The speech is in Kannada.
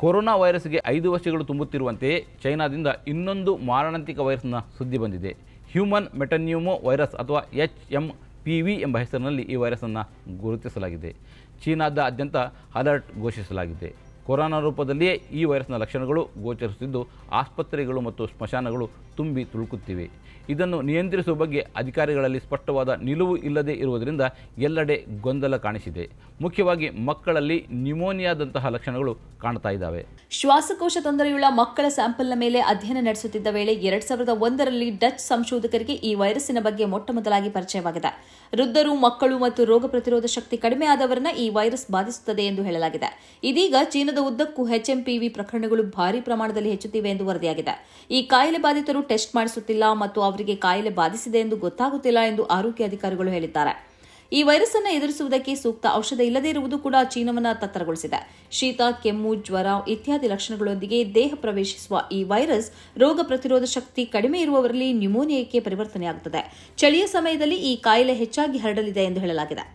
ಕೊರೋನಾ ವೈರಸ್ಗೆ ಐದು ವರ್ಷಗಳು ತುಂಬುತ್ತಿರುವಂತೆಯೇ ಚೈನಾದಿಂದ ಇನ್ನೊಂದು ಮಾರಣಾಂತಿಕ ವೈರಸ್ನ ಸುದ್ದಿ ಬಂದಿದೆ. ಹ್ಯೂಮನ್ ಮೆಟನ್ಯೂಮೋ ವೈರಸ್ ಅಥವಾ ಎಚ್ ಎಂ ಪಿ ವಿ ಎಂಬ ಹೆಸರಿನಲ್ಲಿ ಈ ವೈರಸನ್ನು ಗುರುತಿಸಲಾಗಿದೆ. ಚೀನಾದಾದ್ಯಂತ ಅಲರ್ಟ್ ಘೋಷಿಸಲಾಗಿದೆ. ಕೊರೋನಾ ರೂಪದಲ್ಲಿಯೇ ಈ ವೈರಸ್ನ ಲಕ್ಷಣಗಳು ಗೋಚರಿಸುತ್ತಿದ್ದು, ಆಸ್ಪತ್ರೆಗಳು ಮತ್ತು ಸ್ಮಶಾನಗಳು ತುಂಬಿ ತುಳುಕುತ್ತಿವೆ. ಇದನ್ನು ನಿಯಂತ್ರಿಸುವ ಬಗ್ಗೆ ಅಧಿಕಾರಿಗಳಲ್ಲಿ ಸ್ಪಷ್ಟವಾದ ನಿಲುವು ಇಲ್ಲದೇ ಇರುವುದರಿಂದ ಎಲ್ಲೆಡೆ ಗೊಂದಲ ಕಾಣಿಸಿದೆ. ಮುಖ್ಯವಾಗಿ ಮಕ್ಕಳಲ್ಲಿ ನ್ಯೂಮೋನಿಯಾದಂತಹ ಲಕ್ಷಣಗಳು ಕಾಣ್ತಾ ಇದ್ದಾವೆ. ಶ್ವಾಸಕೋಶ ತೊಂದರೆಯುಳ್ಳ ಮಕ್ಕಳ ಸ್ಯಾಂಪಲ್ನ ಮೇಲೆ ಅಧ್ಯಯನ ನಡೆಸುತ್ತಿದ್ದ ವೇಳೆ ಎರಡ್ ಸಾವಿರದ ಒಂದರಲ್ಲಿ ಡಚ್ ಸಂಶೋಧಕರಿಗೆ ಈ ವೈರಸ್ಸಿನ ಬಗ್ಗೆ ಮೊಟ್ಟಮೊದಲಾಗಿ ಪರಿಚಯವಾಗಿದೆ. ವೃದ್ಧರು, ಮಕ್ಕಳು ಮತ್ತು ರೋಗ ಪ್ರತಿರೋಧ ಶಕ್ತಿ ಕಡಿಮೆ ಆದವರನ್ನ ಈ ವೈರಸ್ ಬಾಧಿಸುತ್ತದೆ ಎಂದು ಹೇಳಲಾಗಿದೆ. ಇದೀಗ ಚೀನಾದ ಉದ್ದಕ್ಕೂ ಎಚ್ಎಂಪಿವಿ ಪ್ರಕರಣಗಳು ಭಾರಿ ಪ್ರಮಾಣದಲ್ಲಿ ಹೆಚ್ಚುತ್ತಿವೆ ಎಂದು ವರದಿಯಾಗಿದೆ. ಈ ಕಾಯಿಲೆ ಬಾಧಿತರು ಟೆಸ್ಟ್ ಮಾಡಿಸುತ್ತಿಲ್ಲ ಮತ್ತು ಅವರಿಗೆ ಕಾಯಿಲೆ ಬಾಧಿಸಿದೆ ಎಂದು ಗೊತ್ತಾಗುತ್ತಿಲ್ಲ ಎಂದು ಆರೋಗ್ಯ ಅಧಿಕಾರಿಗಳು ಹೇಳಿದ್ದಾರೆ. ಈ ವೈರಸ್ ಅನ್ನು ಎದುರಿಸುವುದಕ್ಕೆ ಸೂಕ್ತ ಔಷಧ ಇಲ್ಲದೇ ಇರುವುದು ಕೂಡ ಚೀನಾವನ್ನು ತತ್ತರಗೊಳಿಸಿದೆ. ಶೀತ, ಕೆಮ್ಮು, ಜ್ವರ ಇತ್ಯಾದಿ ಲಕ್ಷಣಗಳೊಂದಿಗೆ ದೇಹ ಪ್ರವೇಶಿಸುವ ಈ ವೈರಸ್ ರೋಗ ಪ್ರತಿರೋಧ ಶಕ್ತಿ ಕಡಿಮೆ ಇರುವವರಲ್ಲಿ ನ್ಯೂಮೋನಿಯಾಕ್ಕೆ ಪರಿವರ್ತನೆಯಾಗುತ್ತದೆ. ಚಳಿಯ ಸಮಯದಲ್ಲಿ ಈ ಕಾಯಿಲೆ ಹೆಚ್ಚಾಗಿ ಹರಡಲಿದೆ ಎಂದು ಹೇಳಲಾಗಿದೆ.